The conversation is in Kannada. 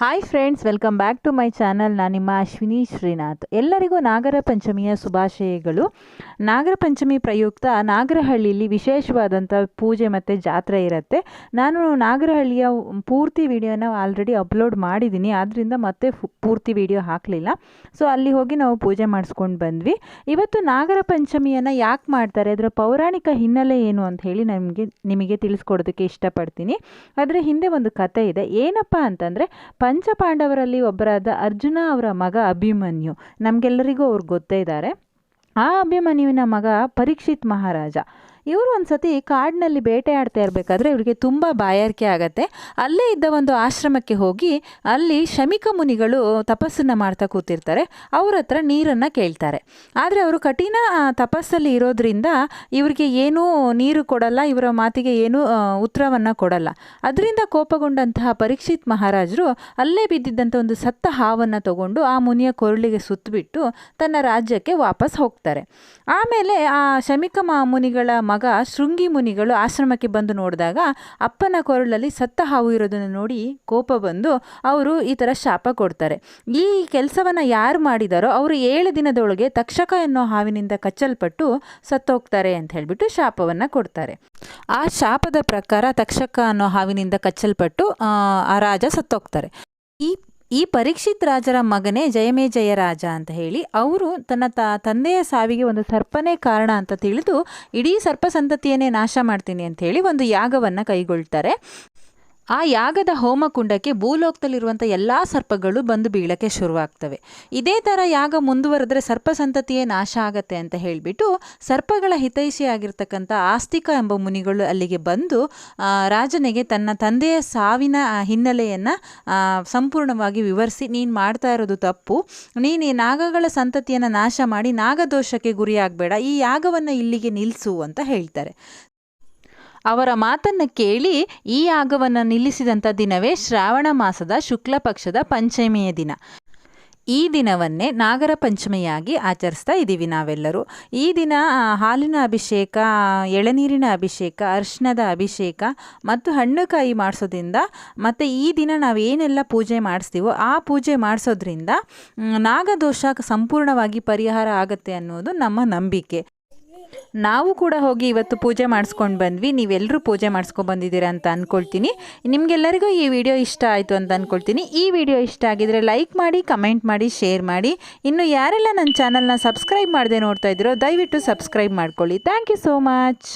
Hi friends welcome back to my channel ನಾನು ನಿಮ್ಮ ಅಶ್ವಿನಿ ಶ್ರೀನಾಥ್. ಎಲ್ಲರಿಗೂ ನಾಗರ ಪಂಚಮಿಯ ಶುಭಾಶಯಗಳು. ನಾಗರ ಪಂಚಮಿ ಪ್ರಯುಕ್ತ ನಾಗರಹಳ್ಳಿಯಲ್ಲಿ ವಿಶೇಷವಾದಂಥ ಪೂಜೆ ಮತ್ತು ಜಾತ್ರೆ ಇರುತ್ತೆ. ನಾನು ನಾಗರಹಳ್ಳಿಯ ಪೂರ್ತಿ ವಿಡಿಯೋನ ಆಲ್ರೆಡಿ ಅಪ್ಲೋಡ್ ಮಾಡಿದ್ದೀನಿ. ಆದ್ದರಿಂದ ಮತ್ತೆ ಪೂರ್ತಿ ವಿಡಿಯೋ ಹಾಕಲಿಲ್ಲ. ಸೊ ಅಲ್ಲಿ ಹೋಗಿ ನಾವು ಪೂಜೆ ಮಾಡಿಸ್ಕೊಂಡು ಬಂದ್ವಿ. ಇವತ್ತು ನಾಗರ ಪಂಚಮಿಯನ್ನು ಯಾಕೆ ಮಾಡ್ತಾರೆ? ಅದರ ಪೌರಾಣಿಕ ಹಿನ್ನೆಲೆ ಏನು ಅಂತ ಹೇಳಿ ನಮಗೆ, ನಿಮಗೆ ತಿಳಿಸ್ಕೊಡೋದಕ್ಕೆ ಇಷ್ಟಪಡ್ತೀನಿ. ಅದರ ಹಿಂದೆ ಒಂದು ಕತೆ ಇದೆ. ಏನಪ್ಪ ಅಂತಂದರೆ ಪಂಚಪಾಂಡವರಲ್ಲಿ ಒಬ್ಬರಾದ ಅರ್ಜುನ ಅವರ ಮಗ ಅಭಿಮನ್ಯು. ನಮಗೆಲ್ಲರಿಗೂ ಅವ್ರು ಗೊತ್ತೇ ಇದ್ದಾರೆ ಆ ಅಭಿಮನ್ಯುವಿನ ಮಗ ಪರೀಕ್ಷಿತ್ ಮಹಾರಾಜ. ಇವರು ಒಂದು ಸತಿ ಕಾಡಿನಲ್ಲಿ ಬೇಟೆಯಾಡ್ತಾ ಇರಬೇಕಾದ್ರೆ ಇವರಿಗೆ ತುಂಬ ಬಾಯಾರಿಕೆ ಆಗತ್ತೆ. ಅಲ್ಲೇ ಇದ್ದ ಒಂದು ಆಶ್ರಮಕ್ಕೆ ಹೋಗಿ ಅಲ್ಲಿ ಶಮಿಕ ಮುನಿಗಳು ತಪಸ್ಸನ್ನು ಮಾಡ್ತಾ ಕೂತಿರ್ತಾರೆ. ಅವ್ರ ಹತ್ರ ನೀರನ್ನು ಕೇಳ್ತಾರೆ. ಆದರೆ ಅವರು ಕಠಿಣ ತಪಸ್ಸಲ್ಲಿ ಇರೋದ್ರಿಂದ ಇವರಿಗೆ ಏನೂ ನೀರು ಕೊಡಲ್ಲ, ಇವರ ಮಾತಿಗೆ ಏನೂ ಉತ್ತರವನ್ನು ಕೊಡಲ್ಲ. ಅದರಿಂದ ಕೋಪಗೊಂಡಂತಹ ಪರೀಕ್ಷಿತ್ ಮಹಾರಾಜರು ಅಲ್ಲೇ ಬಿದ್ದಿದ್ದಂಥ ಒಂದು ಸತ್ತ ಹಾವನ್ನು ತಗೊಂಡು ಆ ಮುನಿಯ ಕೊರಳಿಗೆ ಸುತ್ತಬಿಟ್ಟು ತನ್ನ ರಾಜ್ಯಕ್ಕೆ ವಾಪಸ್ ಹೋಗ್ತಾರೆ. ಆಮೇಲೆ ಆ ಶಮಿಕ ಮಾ, ಮುನಿಗಳ ಮಗ ಶೃಂಗಿ ಮುನಿಗಳು ಆಶ್ರಮಕ್ಕೆ ಬಂದು ನೋಡಿದಾಗ ಅಪ್ಪನ ಕೊರಳಲ್ಲಿ ಸತ್ತ ಹಾವು ಇರೋದನ್ನು ನೋಡಿ ಕೋಪ ಬಂದು ಅವರು ಈ ಥರ ಶಾಪ ಕೊಡ್ತಾರೆ. ಈ ಕೆಲಸವನ್ನು ಯಾರು ಮಾಡಿದಾರೋ ಅವರು ಏಳು ದಿನದೊಳಗೆ ತಕ್ಷಕ ಎನ್ನೋ ಹಾವಿನಿಂದ ಕಚ್ಚಲ್ಪಟ್ಟು ಸತ್ತೋಗ್ತಾರೆ ಅಂತ ಹೇಳಿಬಿಟ್ಟು ಶಾಪವನ್ನು ಕೊಡ್ತಾರೆ. ಆ ಶಾಪದ ಪ್ರಕಾರ ತಕ್ಷಕ ಅನ್ನೋ ಹಾವಿನಿಂದ ಕಚ್ಚಲ್ಪಟ್ಟು ಆ, ರಾಜ ಸತ್ತೋಗ್ತಾರೆ. ಈ ಈ ಪರೀಕ್ಷಿತ್ ರಾಜರ ಮಗನೇ ಜಯಮೇ ಜಯ ರಾಜ ಅಂತ ಹೇಳಿ ಅವರು ತನ್ನ ತ, ತಂದೆಯ ಸಾವಿಗೆ ಒಂದು ಸರ್ಪನೇ ಕಾರಣ ಅಂತ ತಿಳಿದು ಇಡೀ ಸರ್ಪ ಸಂತತಿಯನ್ನೇ ನಾಶ ಮಾಡ್ತೀನಿ ಅಂತ ಹೇಳಿ ಒಂದು ಯಾಗವನ್ನು ಕೈಗೊಳ್ತಾರೆ. ಆ ಯಾಗದ ಹೋಮಕುಂಡಕ್ಕೆ ಭೂಲೋಕದಲ್ಲಿರುವಂಥ ಎಲ್ಲ ಸರ್ಪಗಳು ಬಂದು ಬೀಳಕ್ಕೆ ಶುರುವಾಗ್ತವೆ. ಇದೇ ಥರ ಯಾಗ ಮುಂದುವರೆದ್ರೆ ಸರ್ಪ ಸಂತತಿಯೇ ನಾಶ ಆಗತ್ತೆ ಅಂತ ಹೇಳಿಬಿಟ್ಟು ಸರ್ಪಗಳ ಹಿತೈಷಿಯಾಗಿರ್ತಕ್ಕಂಥ ಆಸ್ತಿಕ ಎಂಬ ಮುನಿಗಳು ಅಲ್ಲಿಗೆ ಬಂದು ರಾಜನಿಗೆ ತನ್ನ ತಂದೆಯ ಸಾವಿನ ಹಿನ್ನೆಲೆಯನ್ನು ಸಂಪೂರ್ಣವಾಗಿ ವಿವರಿಸಿ, ನೀನು ಮಾಡ್ತಾ ಇರೋದು ತಪ್ಪು. ನೀನು ಈ ನಾಗಗಳ ಸಂತತಿಯನ್ನು ನಾಶ ಮಾಡಿ ನಾಗದೋಷಕ್ಕೆ ಗುರಿಯಾಗಬೇಡ. ಈ ಯಾಗವನ್ನು ಇಲ್ಲಿಗೆ ನಿಲ್ಲಿಸು ಅಂತ ಹೇಳ್ತಾರೆ. ಅವರ ಮಾತನ್ನು ಕೇಳಿ ಈ ಯಾಗವನ್ನು ನಿಲ್ಲಿಸಿದಂಥ ದಿನವೇ ಶ್ರಾವಣ ಮಾಸದ ಶುಕ್ಲ ಪಕ್ಷದ ಪಂಚಮಿಯ ದಿನ. ಈ ದಿನವನ್ನೇ ನಾಗರ ಪಂಚಮಿಯಾಗಿ ಆಚರಿಸ್ತಾ ಇದ್ದೀವಿ ನಾವೆಲ್ಲರೂ. ಈ ದಿನ ಹಾಲಿನ ಅಭಿಷೇಕ, ಎಳನೀರಿನ ಅಭಿಷೇಕ ಅರಿಶಿಣದ ಅಭಿಷೇಕ ಮತ್ತು ಹಣ್ಣುಕಾಯಿ ಮಾಡಿಸೋದ್ರಿಂದ ಮತ್ತು ಈ ದಿನ ನಾವು ಏನೆಲ್ಲ ಪೂಜೆ ಮಾಡಿಸ್ತೀವೋ ಆ ಪೂಜೆ ಮಾಡಿಸೋದ್ರಿಂದ ನಾಗದೋಷ ಸಂಪೂರ್ಣವಾಗಿ ಪರಿಹಾರ ಆಗುತ್ತೆ ಅನ್ನೋದು ನಮ್ಮ ನಂಬಿಕೆ. ನಾವು ಕೂಡ ಹೋಗಿ ಇವತ್ತು ಪೂಜೆ ಮಾಡಿಸ್ಕೊಂಡು ಬಂದ್ವಿ. ನೀವೆಲ್ಲರೂ ಪೂಜೆ ಮಾಡಿಸ್ಕೊಂಡು ಬಂದಿದ್ದೀರಾ ಅಂತ ಅಂದ್ಕೊಳ್ತೀನಿ ನಿಮಗೆಲ್ಲರಿಗೂ ಈ ವಿಡಿಯೋ ಇಷ್ಟ ಆಯಿತು ಅಂತ ಅಂದ್ಕೊಳ್ತೀನಿ ಈ ವಿಡಿಯೋ ಇಷ್ಟ ಆಗಿದ್ರೆ ಲೈಕ್ ಮಾಡಿ, ಕಮೆಂಟ್ ಮಾಡಿ, ಶೇರ್ ಮಾಡಿ. ಇನ್ನು ಯಾರೆಲ್ಲ ನನ್ನ ಚಾನಲ್ನ ಸಬ್ಸ್ಕ್ರೈಬ್ ಮಾಡದೆ ನೋಡ್ತಾ ಇದ್ದೀರೋ, ದಯವಿಟ್ಟು ಸಬ್ಸ್ಕ್ರೈಬ್ ಮಾಡ್ಕೊಳ್ಳಿ. Thank you so much.